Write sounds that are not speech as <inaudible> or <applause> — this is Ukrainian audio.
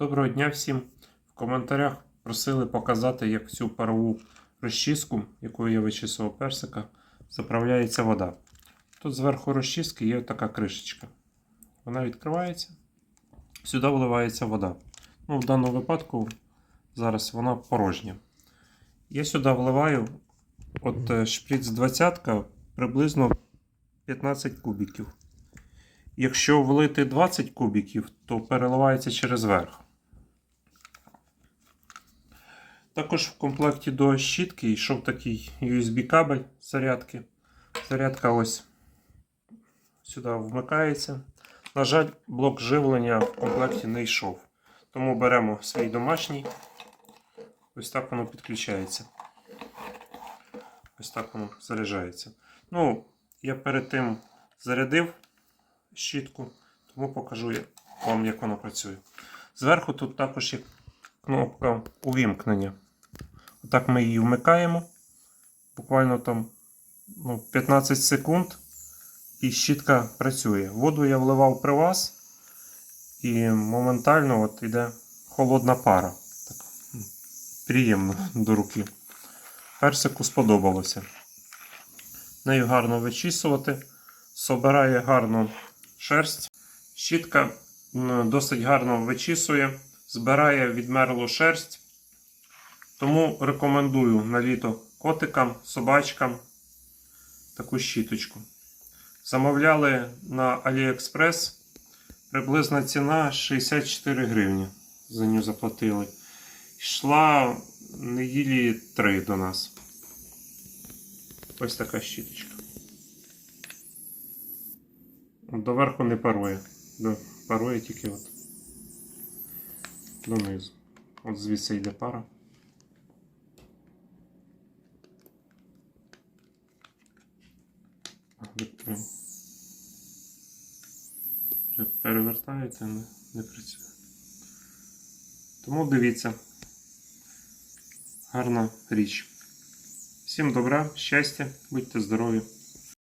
Доброго дня всім. В коментарях просили показати, як цю парову розчіску, якою я вичісував персика, заправляється вода. Тут зверху розчіски є така кришечка. Вона відкривається, сюди вливається вода. Ну, в даному випадку зараз вона порожня. Я сюди вливаю от е, шприц 20 приблизно 15 кубіків. Якщо влити 20 кубіків, то переливається через верх. Також в комплекті до щітки йшов такий USB-кабель зарядки. Зарядка ось сюди вмикається. На жаль, блок живлення в комплекті не йшов. Тому беремо свій домашній. Ось так воно підключається. Ось так воно заряджається. Ну, я перед тим зарядив щітку, тому покажу вам, як воно працює. Зверху тут також є кнопка увімкнення. Отак ми її вмикаємо. Буквально там ну, 15 секунд, і щітка працює. Воду я вливав при вас, і моментально от іде холодна пара. Так, приємно <laughs> до руки. Персику сподобалося. Нею гарно вичісувати, собирає гарно шерсть. Щітка досить гарно вичісує, збирає відмерлу шерсть. Тому рекомендую на літо котикам, собачкам таку щіточку. Замовляли на AliExpress. Приблизна ціна 64 гривні. За нього заплатили. Йшла неділі 3 до нас. Ось така щіточка. Доверху не парує. Парує тільки от донизу. От звідси йде пара. А. Вже перевертається, не, не працює. Тому дивіться. Гарна річ. Всім добра, щастя, будьте здорові!